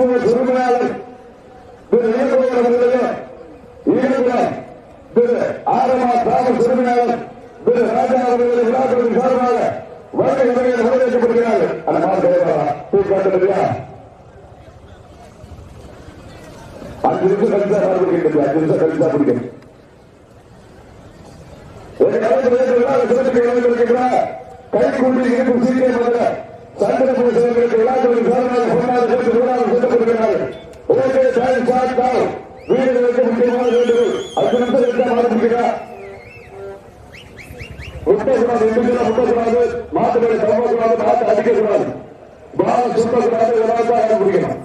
மருத்துவ உரிமையாளர் திரு இளங்கோவன் அவர்களே ஈழகுலம் திரு ஆரமா கிராம உரிமையாளர் திரு ராஜா அவர்களை விழாக்களின் சார்பாக முறையில் வரவேற்கப்படுகிறார்கள் அந்த மாதிரி அஞ்சு நிமிஷம் கழிச்சா ஆரம்பிக்கின்றது அஞ்சு நிமிஷம் கழிச்சா பிடிக்கும் ஒரு காலத்தில் கைக்கூட்டி இருக்கும் சீக்கிரம் சந்திரபுர சிவர்களுக்கு விழாக்களின் சார்பாக பொன்னாக சேர்த்து விழாவில் சொல்லப்படுகிறார்கள் ஓகே சாய் சாத்தால் வீடுகளுக்கு முக்கியமான அஞ்சு நிமிஷம் கழிச்சா ஆரம்பிக்கிறார் முட்டக்கூடாது எண்ணிக்கையில முட்டக்கூடாது மாட்டுகளை தவறக்கூடாது மாட்டை அடிக்கக்கூடாது. பால் சுத்தக்கூடாது விழாக்கா ஆரம்பிக்கணும்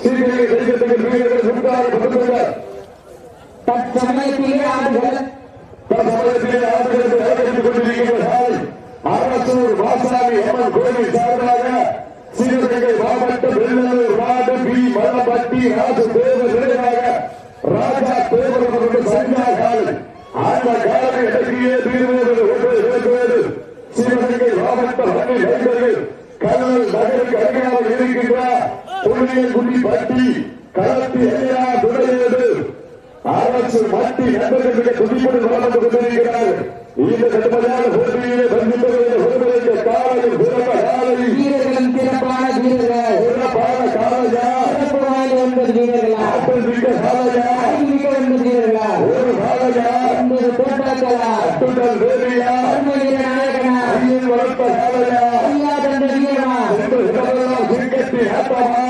சீக்கிரம் வீடுகளை சுட்டாக தற்சமயத்திலே ஆடுகள் ஆண்டுகளுக்கு நடைபெற்றுக் கொண்டிருக்கின்ற அரசூர் வாசாமி அம்மன் கோவில் சார்பாக சிவகங்கை மாவட்டம் வெள்ளலூர் நாடு பி. மலப்பட்டி ராசு தேவ நிலையாக ராஜா தேவர்களுடைய சஞ்சா காலை அந்த காலம் இறங்கியே தீர்வோடு வேண்டுவது சிவகங்கை மாவட்ட மண்ணில் நண்பர்கள் கடலூர் நகருக்கு அருகாமல் இருக்கின்ற புள்ளியங்குடி பட்டி களத்தி ஐயா துணையோடு. அரசு மத்தி நண்பர்களுக்கு துடிப்படி வளர்ந்து கொண்டிருக்கிறார்கள். இந்த கடுமையான போட்டியிலே சந்திப்பதை ஒருவருக்கு காலையில் சிறந்த காலை வீரர்களும் சிறப்பான வீரர்கள் சிறப்பான காலையா சிறப்பு வாய்ந்த ஒன்பது வீரர்களா ஆற்றல் மிக்க காலையா அறிவிக்க ஒன்பது வீரர்களா ஒரு காலையா ஒன்பது தோட்டாக்களா அத்துடன் தேவியா அருமை வீர நாயகனா ஐயன் வளர்த்த காலையா ஐயா தந்த வீரமா என்று இடமெல்லாம் சிறுக்கட்டி ஆட்டமா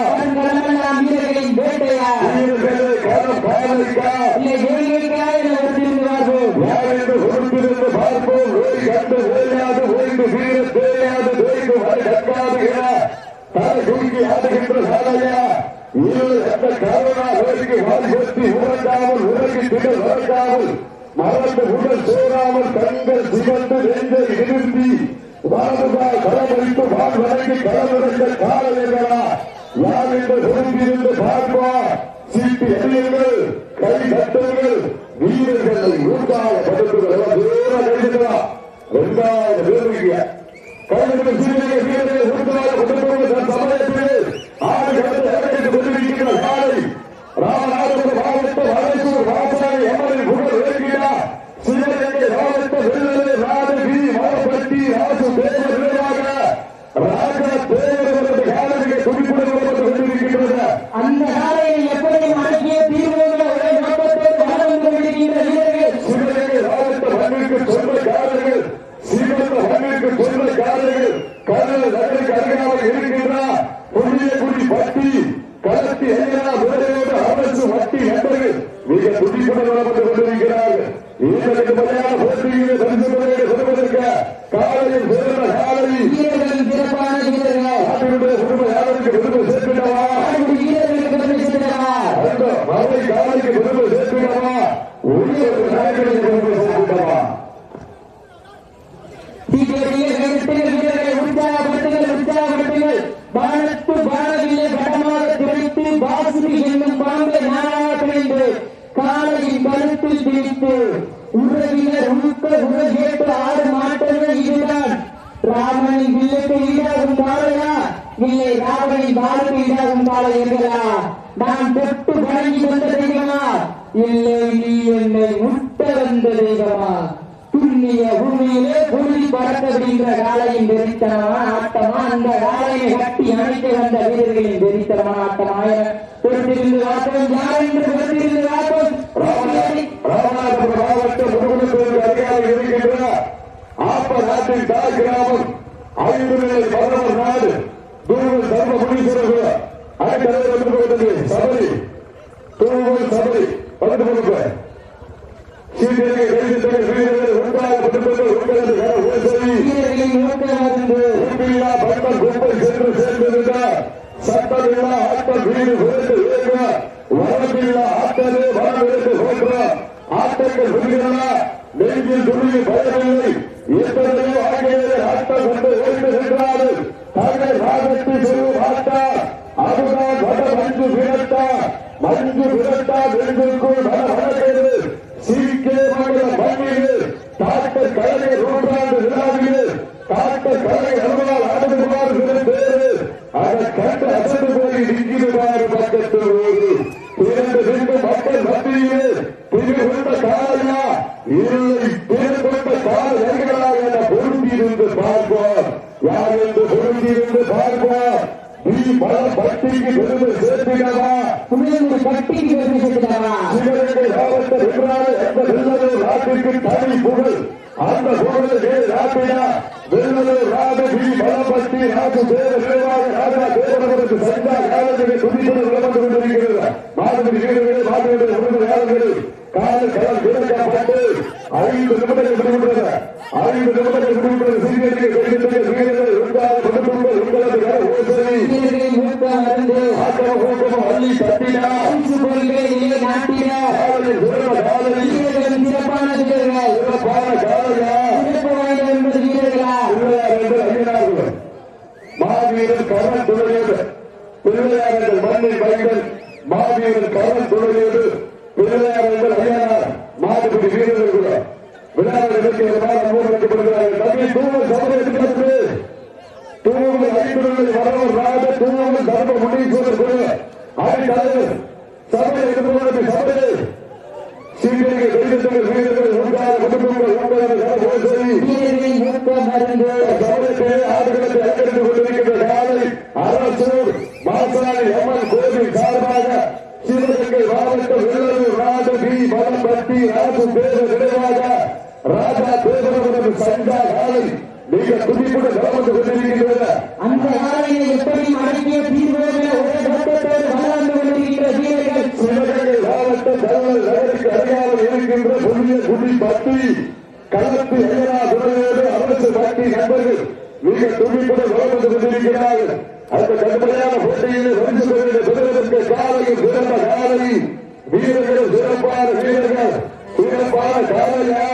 சிவந்து நெஞ்சை இருந்தி வாழ்ந்தால் களமளித்து வாழ் வழங்கி களமிறந்த காலையர்களா யார் என்று ஒருங்கிருந்து பார்ப்போம் சீட்டு எண்ணுங்கள் கை கட்டுங்கள் வீரர்களை ஊட்டாக படுத்துங்கள் தூரம் எழுதுங்களா வீரர்களை ஊட்டாக ஆறு கடந்து இறக்கிட்டு கொண்டிருக்கிற காலை ராமநாதபுரம் மாவட்டம் அரசூர் வாசனை அம்மனின் புகழ் இறங்கினார் சிவகங்கை மாவட்ட வெள்ளலை ராஜ வி மாவப்பட்டி ராசு தேவ நிலையாக ராஜா தேவர்களுடைய காலடியை துடிப்புடன் வந்து கொண்டிருக்கின்றன அந்த காலையை எப்படியும் அடக்கிய தீர்வுகளை ஒரே நோக்கத்தோடு வாழ்ந்து கொண்டிருக்கின்ற வீரர்கள் சிவகங்கை மாவட்ட மண்ணிற்கு சொந்தக்காரர்கள் சிவந்த மண்ணிற்கு சொந்தக்காரர்கள் கடல் நகருக்கு அருகாமல் இருக்கின்றார் புதிய குடி பட்டி களத்தி ஐயா விரைவோடு அரசு வட்டி நண்பர்கள் மிக துடிப்புடன் வளர்ந்து கொண்டிருக்கிறார்கள் இந்த கடுமையான போட்டியிலே பரிசு முறையை பெறுவதற்கு காலையில் சிறந்த காலை வீரர்களும் சிறப்பான வீரர்கள் நாட்டினுடைய குடும்ப யாருக்கு விருது சேர்க்கின்றவா ஆடுபடி வீரர்களுக்கு பெருமை சேர்க்கிறவா அந்த மலை காலைக்கு விருது சேர்க்கின்றவா உரிய நாயகனுக்கு விருது சேர்க்கின்றவா சீக்கிரத்திலே வீரர்கள் வீரர்களை உற்சாகப்படுத்துங்கள் உற்சாகப்படுத்துங்கள் வானத்து வானவில்லை வடமாக திரைத்து வாசுகி என்னும் பாம்பை நானாக பிணைந்து காலையின் கழுத்தில் திரித்து உறவினர் உழுக்க உலகேட்டு ஆறு மாட்டங்கள் இதுதான் ராமனின் வில்லுக்கு ஈடாகும் காளையா இல்லை ராவணின் வாளுக்கு ஈடாகும் காளையர்களா நான் தொட்டு வணங்கி வந்த தெய்வமா இல்லை நீ என்னை முட்ட வந்த தெய்வமா துண்ணிய பூமியிலே புள்ளி பறக்க விடுகின்ற வெறித்தனமான ஆட்டமா அந்த வாழையை கட்டி அணைத்து வந்த வீரர்களின் வெறித்தனமான ஆட்டமா என பொறுத்திருந்து வாக்கம் யார் என்று பொறுத்திருந்து வாக்கம் ராமநாதபுரம் மாவட்ட அதிகாரி இருக்கின்ற ஆப்ப நாட்டின் தாய் கிராமம் நாடு தர்ம முனீஸ்வரர் அனைத்து சபரி சபரி சட்டமில்லா ஆட்டம் வீடு விழுந்து ஏற்க வரம்பில்லா ஆட்டமே வரவிருந்து போன்ற ஆட்டங்கள் விடுகிறன நெஞ்சில் துணிய பயமில்லை எத்தனையோ ஆகியோரை ஆட்டம் கொண்டு ஓய்ந்து சென்றார்கள் தங்கள் ராகத்தை சொல்லும் ஆட்டா அதுதான் வட மஞ்சு விரட்டா மஞ்சு விரட்டா நெஞ்சுக்குள் வட வடக்கிறது சீக்கே மண்டல மண்ணிலே தாட்ட கலைஞர் நூற்றாண்டு விழாவிலே காட்ட கலை அருளால் ஆடுவார் பேரு அதை கண்டு அசந்து போய் நிற்கிறவாறு பக்கத்தில் ஓடு இரண்டு ரெண்டு மக்கள் மத்தியிலே திரு கொண்ட காலையா இல்லை திரு கொண்ட கால வருகிறா என பொருந்தியிருந்து பார்ப்போம் யார் என்று பார்ப்போம் நீ பல பக்திக்கு பெருமை சேர்த்திடவா புளியங்குடி பட்டிக்கு பெருமை சேர்த்துட்டாரா சிவகங்கை மாவட்ட வென்றால் எந்த வெள்ளலூர் நாட்டிற்கு தனி புகழ். அந்த புகழே ராபியா வெள்ளலூர் ராகவி பலபட்டி ராஜு தேவ நிர்வாக ராஜா தேவனவருக்கு சந்தா காலத்திலே துணிப்பது விளம்பந்து கொண்டிருக்கிறது மாதிரி வீரர்களே மாதிரி உணவு யார்கள் கால கடல் விளக்கப்பட்டு ஐந்து நிமிடங்கள் விடுகின்றன ஐந்து நிமிடங்கள் வெளியிட்ட வீரர்கள் இருந்தால் கொடுத்துள்ள உங்களது கர ஓசனை வீரர்களை மூக்க மருந்து ஆக்கிரம ஊக்கமும் அள்ளி தட்டினா பரிசு பொருள்களை நிலை நாட்டின காலையில் சிறந்த காலையில் வீரர்களும் சிறப்பான வீரர்கள் சிறப்பான காலையா சிறப்பு வாய்ந்த என்பது வீரர்களா பிள்ளையார் என்று அறியினார்கள் மாவீரன் கரண் துணையோடு பிள்ளையார் என்ற மண்ணின் மைந்தன் மாவீரன் கரண் துணையோடு பிள்ளையார் என்று அறியானார் மாடுபிடி வீரர்கள் கூட விளையாட்டு நிகழ்ச்சிகள் அனுமதிக்கப்படுகிறார்கள் தம்பி தூவல் சமயத்துக்கு தூவல் வரவர் ராஜ தூவல் தர்ம முடிவு குழு சபை எதிர்ப்பு சபை சீக்கிரம் வெளியிட்ட வீரர்கள் உண்டான குடும்பங்கள் உண்டான ஓசை வீரர்களை மூக்க மருந்து கவனத்தை ஆடுகளத்தை அலங்கரித்துக் கொண்டிருக்கின்ற காலை அரசூர் மாசாணி அம்மன் கோவில் சார்பாக சிவகங்கை மாவட்ட வெள்ளலூர் ராஜ பி மலம்பட்டி ராஜு தேவ நினைவாக ராஜா தேவனவரது சந்தா காலை மிக துடிப்புடன் கவனித்துக் கொண்டிருக்கின்றன அந்த காலையை எப்படி அடக்கிய தீர்வோடு ஒரே நோக்கத்தோடு வளர்ந்து கொண்டிருக்கின்ற வீரர்கள் சிவகங்கை மாவட்ட தலைவர் நகருக்கு அருகாமல் இருக்கின்ற புதிய குடி பட்டி களத்து ஐயரா துறையோடு அரசு பட்டி நண்பர்கள் மிக துணிப்புடன் வளர்ந்து கொண்டிருக்கிறார்கள். அந்த கடுமையான போட்டியில் வந்து கொண்டிருந்த காலையில் சிறந்த காலை. வீரர்கள் சிறப்பான வீரர்கள். சிறப்பான காலையா?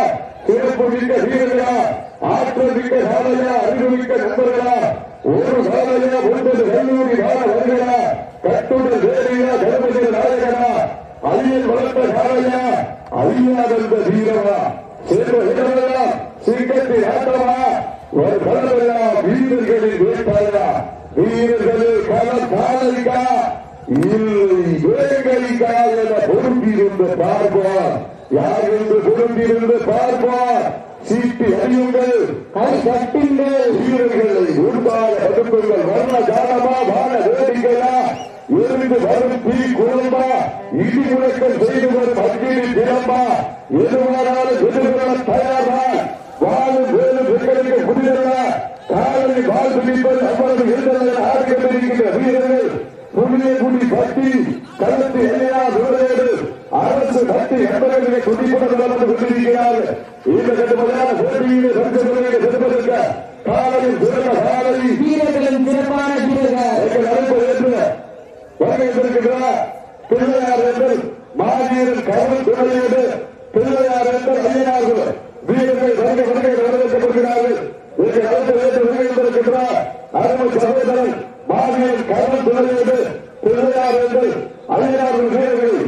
சிறப்பு மிக்க வீரர்களா? ஆற்றல் மிக்க காலையா? அறிவு மிக்க நண்பர்களா? ஒரு காலையா? ஒன்பது கல்லூரி கால வருகிறா கட்டுடல் வேலையா? தர்மதி நாயகனா? அரியல் வளர்த்த காலையா? அழியாதந்த வீரமா? செல்வ இடமெல்லாம் சிங்கத்தின் ஆட்டமா? ஒரு கடலெல்லாம் வீரர்களின் வேட்பாளரா? வீரர்களே கள காலைக்கா இல்லை வேங்கலிக்கா என பொருந்திருந்து பார்ப்பார். யார் என்று பொருந்திருந்து பார்ப்பார்? சீட்டி அறியுங்கள் கை கட்டுங்கள் வீரர்களை உருவாக பதுக்குங்கள் வர்ண ஜாலமா வான வேடிக்கையா? இருந்து வரும் தீ குழம்பா இடி முழக்கம் செய்து வரும் அக்கீடு திறம்பா எதுவானாலும் எதிர்கொள்ள தயாரா வாழும் வேறு பெண்களுக்கு புதிதல்ல காலனி வாழ் பிடிப்பது அவ்வளவு இருந்தது ஆடுகின்ற வீரர்கள் புதிய குடி பட்டி கழுத்து எல்லையா வீரர்கள் அரசு பட்டி என்பவர்களை குடிப்பட்டு வளர்ந்து கொண்டிருக்கிறார்கள் இந்த கட்டுப்படாத போட்டியிலே சங்கங்களை பெறுவதற்கு காலையில் சிறந்த காலை வீரர்களும் சிறப்பான வீரர்கள் எங்கள் அழைப்பு ஏற்று வருகை இருக்கின்றார் பிள்ளையார் என்று மாவீரன் கவல் துணையோடு பிள்ளையார் என்று ஐயனார்கள் வீரர்கள் வருகை வருகை வரவேற்கப்படுகிறார்கள் எங்கள் அழைப்பு ஏற்று வருகை இருக்கின்றார் அருமை சகோதரன் மாவீரன் கொள்வது துணையோடு பிள்ளையார் என்று ஐயனார்கள் வீரர்கள்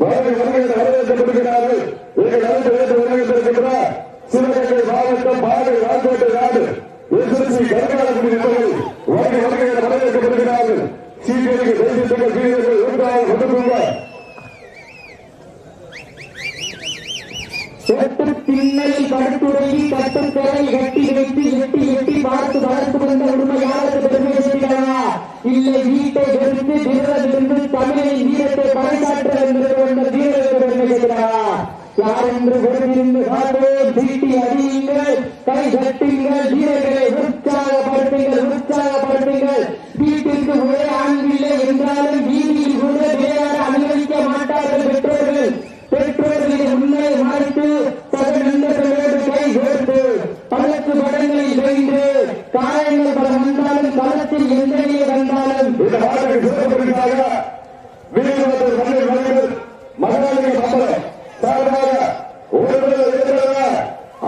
வருகை வருகை வரவேற்கப்படுகிறார்கள் எங்கள் அழைப்பு வைத்து வருகை சிவகங்கை மாவட்டம் பாதை ராஜோட்டை நாடு எஸ்எஸ்சி கருணாநிதி நிபுணர்கள் வருகை வருகை வரவேற்கப்படுகிறார்கள் சிபிஐக்கு செய்திகள் வீரர்கள் ஒன்றாக கொண்டு கொண்டுள்ளார் சொட்டு பின்னலில் படுத்துறையில் கட்டுத்தரை எட்டி வைத்து எட்டி எட்டி பார்த்து வளர்த்து வந்த உண்மையாளர் பெருமை இல்லை வீட்டை வெறுத்து வீரரிலிருந்து தமிழின் வீரத்தை பறைசாற்ற என்று கொண்ட வீரர்கள் பெருமை யார் என்று விரும்பிருந்து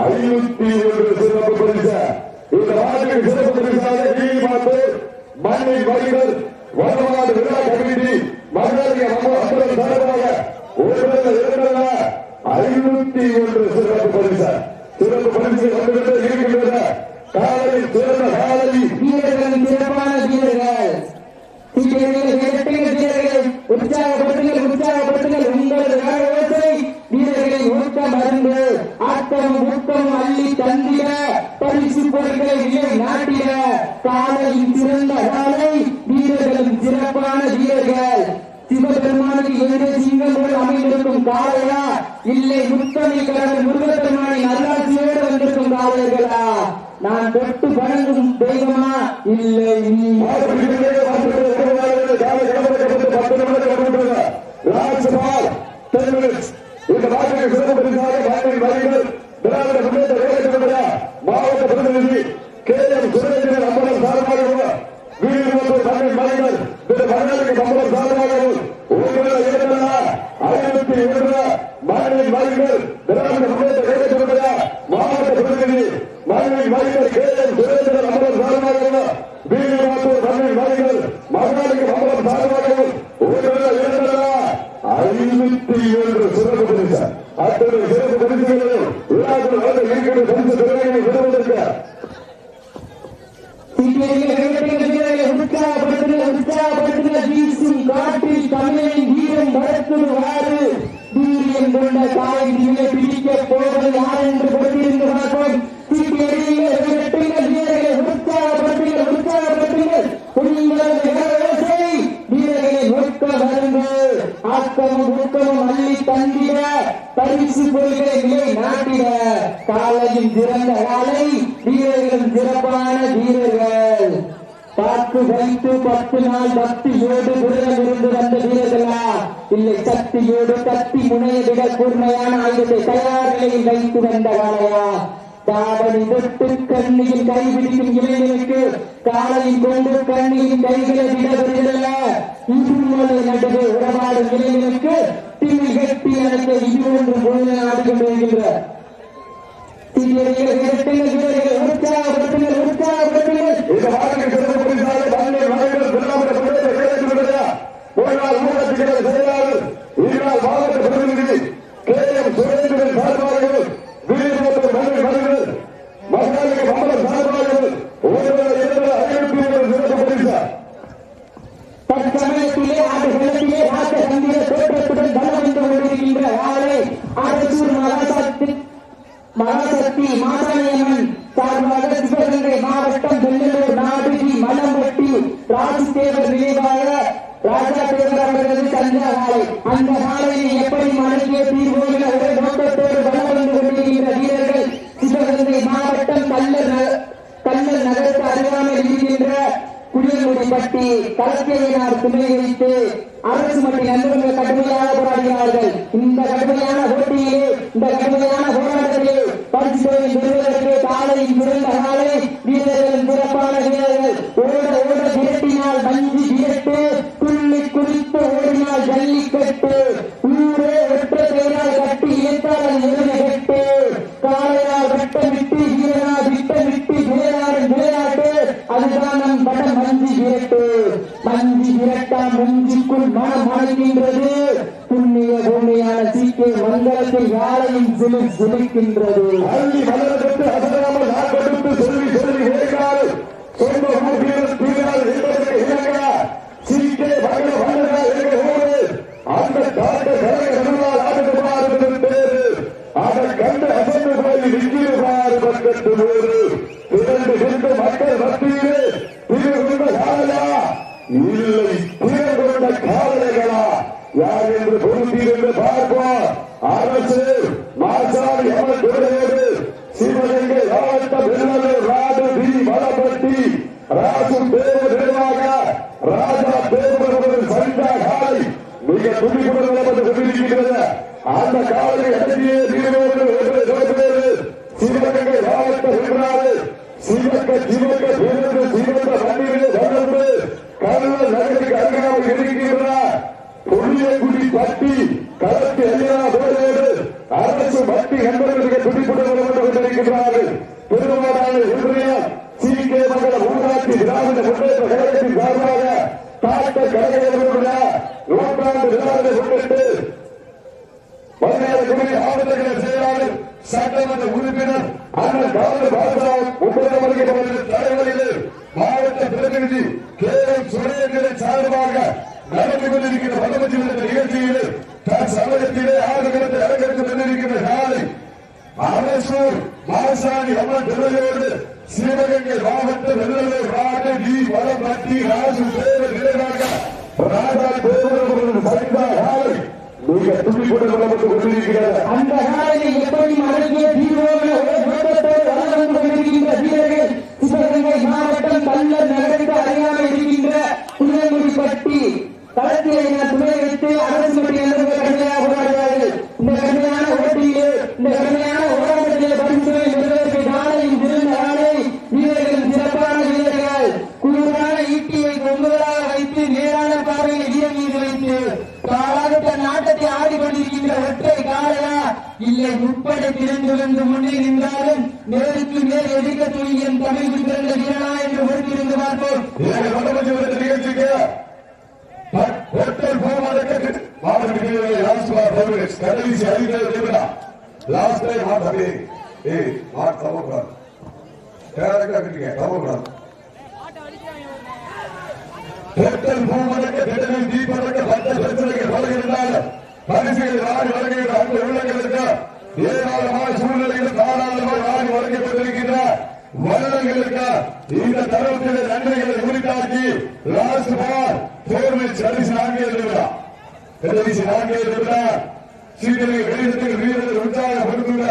ஐநூத்தி ஒன்று சிறப்பு பரிசு. இந்த நாட்டுக்கு சிறப்பு பரிசாக வீதி பார்த்து மண்ணில் மனிதர் வரலாறு விழா கமிட்டி ஒருவர் ஐநூத்தி ஒன்று சிறப்பு சிறப்பு பரிசு இருக்கின்றன. சிறந்த வீரர்கள் சிறப்பான வீரர்கள். உற்சாகப்படுத்துங்கள் உங்களது ஓசை வீரர்களை ஊக்க மருந்து ஆக்கம் ஊக்கம் அள்ளி தந்திட பரிசு பொருட்களை விலை நாட்டிட காலையின் சிறந்த காலை வீரர்களும் சிறப்பான வீரர்கள். சிவபெருமானுக்கு எதிரே அமைந்திருக்கும் காளையா இல்லை முத்தமை கடவுள் முருகப்பெருமானின் நல்லாட்சியோடு வந்திருக்கும் காளையர்களா நான் தொட்டு வணங்கும் தெய்வமா? இல்லை நீ. ராஜ்குமார் இந்த சிறப்பு திராவிட முன்னேற்ற கழகத்தினுடைய மாவட்ட பிரதிநிதி கே எம் சுரேந்திரன் அம்பலம் சார்பாகவும் வீடு மற்றும் தமிழ் மலைகள் திரு மன்னருக்கு அம்பலம் சார்பாகவும் உங்களை ஏற்றா ஐநூத்தி ஒன்று மாநில வரிகள் திராவிட முன்னேற்ற கழகத்தினுடைய மாவட்ட பிரதிநிதி மாநில வரிகள் கே எம் சுரேந்திரன் அம்பலம் சார்பாகவும் வீடு மற்றும் தமிழ் மலைகள் மன்னருக்கு அம்பலம் சார்பாகவும் உங்களை ஏற்றா ஐநூத்தி ஏழு சிறப்பு பரிசு அத்தனை சிறப்பு பரிசுகளையும் விழாக்கள் வந்து இருக்கிற பரிசு திறமையை பெறுவதற்கு உற்சாகப்படுத்துங்கள் உற்சாகப்படுத்துங்கள் வீசும் காற்றில் தமிழின் வீரம் வளர்த்துடுவாரு வீரியம் கொண்ட தாய் வீரை பிடிக்க போவது யார் என்று கொடுத்திருந்து பார்ப்போம். ஆக்கமும் ஊக்கமும் அள்ளி தந்திட பரிசு விலை நாட்டிட. காலையும் காலை வீரர்களும் சிறப்பான வீரர்கள். பார்த்து வைத்து பத்து நாள் பக்தியோடு விரதம் இருந்து வந்த வீரர்களா? இல்லை சக்தியோடு கத்தி விட கூர்மையான ஆயுதத்தை தயார் நிலையில் வைத்து வந்த காலையா தாவணி தொட்டு கண்ணியின் கை பிடிக்கும் இளைஞனுக்கு காலையில் கொண்டு கண்ணியின் கைகளை விட வருகிறல்ல இருமலை நடுவே உறவாடும் இளைஞனுக்கு திணி கட்டி அழைக்க இது ஒன்று நாடுகள் வருகின்ற உற்சாகப்படுத்துங்கள் உற்சாகப்படுத்துங்கள் இந்த நாட்டுக்கு சிறப்பு பரிசாக தமிழ் மலைகள் திராவிட முன்னேற்ற கழகத்தினுடைய முன்னாள் ஊடகத்தினர் செயலாளர் ஈரால் மாவட்ட பிரதிநிதி கே எம் சுரேந்திரன் சார்பாகவும் வீடு மற்றும் மண்ணில் மனிதர் மகளிருக்கு மம்பலம் சார்பாகவும் உங்களை இருந்த ஐநூத்தி ஏழு சிறப்பு பரிசு தற்சமயத்திலே ஆடுகளத்திலே ராஜ சந்திர தோற்றத்துடன் பலம் வந்து கொண்டிருக்கின்ற ஆளை அரசூர் மகாசக்தி மகாசக்தி மாசாணியம்மன் சார்பாக சிவகங்கை மாவட்டம் வெள்ளலூர் நாடு டி மலம்பட்டி ராஜதேவர் நினைவாக ராஜா தேவர் அவர்களது சந்திர காலை அந்த காலையை எப்படி மடக்கிய தீர்வோகிற ஒரே நோக்கத்தோடு பலம் வந்து கொண்டிருக்கின்ற வீரர்கள் சிவகங்கை மாவட்டம் கல்லர் ந- கல்லர் நகருக்கு அருகாமையில் இருக்கின்ற குடியமுடிப்பட்டி கலக்கையினார் துணை வைத்து அரசு மற்றும் நண்பர்கள் கடுமையாக போராடுகிறார்கள். இந்த கடுமையான போட்டியிலே இந்த கடுமையான போராட்டத்திலே பரிசு தொகை பெறுவதற்கு காலையில் சிறந்த காலை வீரர்கள் சிறப்பான வீரர்கள். ஓட ஓட விரட்டினால் வஞ்சி விரட்டு. மஞ்சி விரட்டா மனம் வணங்குகின்றது புண்ணிய பூமியான சீக்கிய மங்களத்தில் யாரையும் சிலி சிலிக்கின்றது அள்ளி மலரப்பட்டு அசதாமல் நாட்படுத்து சொல்லி சொல்லி கேட்காது சொந்த ஊர் தீவினால் என்பதற்கு இணங்க சீக்கே மகள வல்லதா எங்கள் ஊரு அந்த காட்ட கலைய நடுவால் ஆடுகிறார் என்பது பேரு அதை கண்டு அசந்து போய் நிற்கிறார் பக்கத்து ஊரு திரண்டு சென்று மக்கள் மத்தியிலே திரு கொண்ட காலையா இல்லை திரு கொண்ட காலைகளா யார் என்று பொருத்தீர் பார்ப்போம் அரசு மாசாணி அமர் துறையோடு சிவகங்கை மாவட்ட வெள்ளலூர் ராடு டி மலப்பட்டி ராசு தேவ நிர்வாக ராஜா தேவரவர்கள் சண்டா காலை மிக துடிப்புடன் நடந்து கொண்டிருக்கிறது அந்த காலை அடங்கிய நீரோடு சிவகங்கை மாவட்ட வென்றாரு சிவக்க சிவக்க சிவந்த சிவந்த மண்ணிலே வளர்ந்து கருவ நகருக்கு அருகாமல் இருக்கிறார் புளியக்குடி பட்டி களத்து எல்லா போரோடு அரசு பட்டி நண்பர்களுக்கு துடிப்புடன் வந்து கொண்டிருக்கிறார்கள் திருவாடான ஒன்றியம் சி கே மங்கள ஊராட்சி திராவிட முன்னேற்ற கழகத்தின் சார்பாக காட்ட கழகங்களுடைய நூற்றாண்டு விழாவை முன்னிட்டு குடி செயலாளர் சட்டமன்ற உறுப்பினர் அண்ணன் காவல் பாபுராவ் மாவட்ட பிரதிநிதி கே எம் சுரேந்திரன் சார்பாக நடந்து கொண்டிருக்கிற பதமதி நிகழ்ச்சியில் தன் சமயத்திலே ஆடுகளத்தை அரங்கெடுத்து கொண்டிருக்கிற நாளை அரசூர் மாசாணி அம்மன் திருவையோடு சிவகங்கை மாவட்ட வெள்ளலூர் நாடு டி வளப்பட்டி ராசு நிலையாக ராஜா மிக துணி கொண்டு கொண்டிருக்கிறார் அந்த எப்படி சிவகங்கை மாவட்டம் நகருக்கு இருக்கின்ற துணை வைத்து அரசு மொழி என்பது கடுமையாக போராடுவார்கள் இந்த கடுமையான ஓட்டிலே இந்த கடுமையான போராட்டத்திலே பரிசுகளை பெறுவதற்கு நாளையும் சிறந்த நாளை வீரர்கள் சிறப்பான வீரர்கள் குழுவான ஈட்டியை கொங்குகளாக வைத்து நேரான பார்வையில் வீர மீது வைத்து காலாக தன் ஆட்டத்தை ஆடிக்கொண்டிருக்கின்ற ஒற்றை காளையா இல்லை முப்படை திறந்து வந்து முன்னே நின்றாலும் நேருக்கு நேர் எதிர்க்க துணியின் தமிழ் பிறந்த வீரனா என்று பொறுத்திருந்து பார்ப்போம். இதற்கு பதமதி நிகழ்ச்சிக்கு போவதற்கு மாவட்ட லாஸ்ட் கடைசி லாஸ்ட் டைம் மாட் ஏய் மாட் தவக்கூடாது தவக்கூடாது போவதற்கு திடலில் தீபதற்கு பிரச்சனைகள் பரிசுகள் நாடி வழங்குகிற அந்த உள்ளங்களுக்கு ஏராளமான சூழ்நிலைகள் தாராளமாக நாடி வழங்கப்பட்டிருக்கின்ற கொண்டிருக்கின்ற வல்லங்களுக்கு இந்த தருணத்தில் நன்றிகளை உரித்தாக்கி லாஸ்ட் பால் போர் மேட்ச் கடைசி நான்கே நிமிடம் கடைசி நான்கே நிமிடம் சீக்கிரம் வெளியிடத்தில் வீரர்கள் உற்சாகப்படுத்துங்க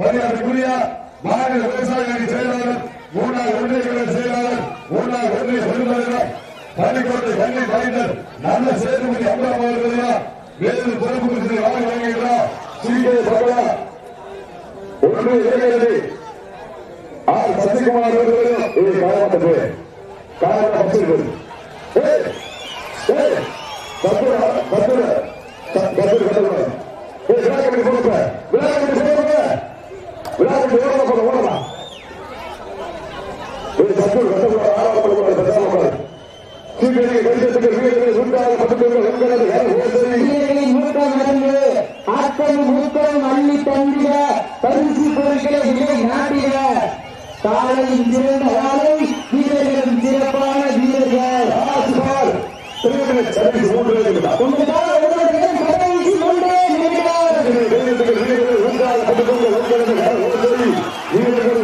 மரியாதைக்குரிய மாநில விவசாய அணி செயலாளர் மூணாவது ஒன்றிய செயலாளர் மூணாவது ஒன்றிய பொறுப்பாளர் பள்ளிக்கோட்டை கல்வி பயனர் நல்ல சேதுபதி அம்மா அவர்களையா வேறு பொறுப்பு குறித்து வாங்கி ஒன்று இளைஞர்களே ஆர் சசிகுமார் அவர்களும் இது காலமாட்டது காலமா பசுகள் ஏய் ஏய் கத்துற கத்துற கத்துற கத்துற ஏய் விழா கட்டி ஓடலாம் போட ஓடலாம் கடிதத்துக்கு ஓசை வீரர்களின் மூக்கம் நடந்து ஆக்கம் மூக்கம் அள்ளி தந்திட பரிசு பொருட்களை விலை நாட்டிட காலையில் சிறந்த காலை வீரர்களும் சிறப்பான வீரர்கள் ஆசுபார் திருமண சரி மூன்று நிமிடம் உங்களுக்காக உங்களுடைய கடைசி ஒன்றே நிமிடம் வீரர்கள்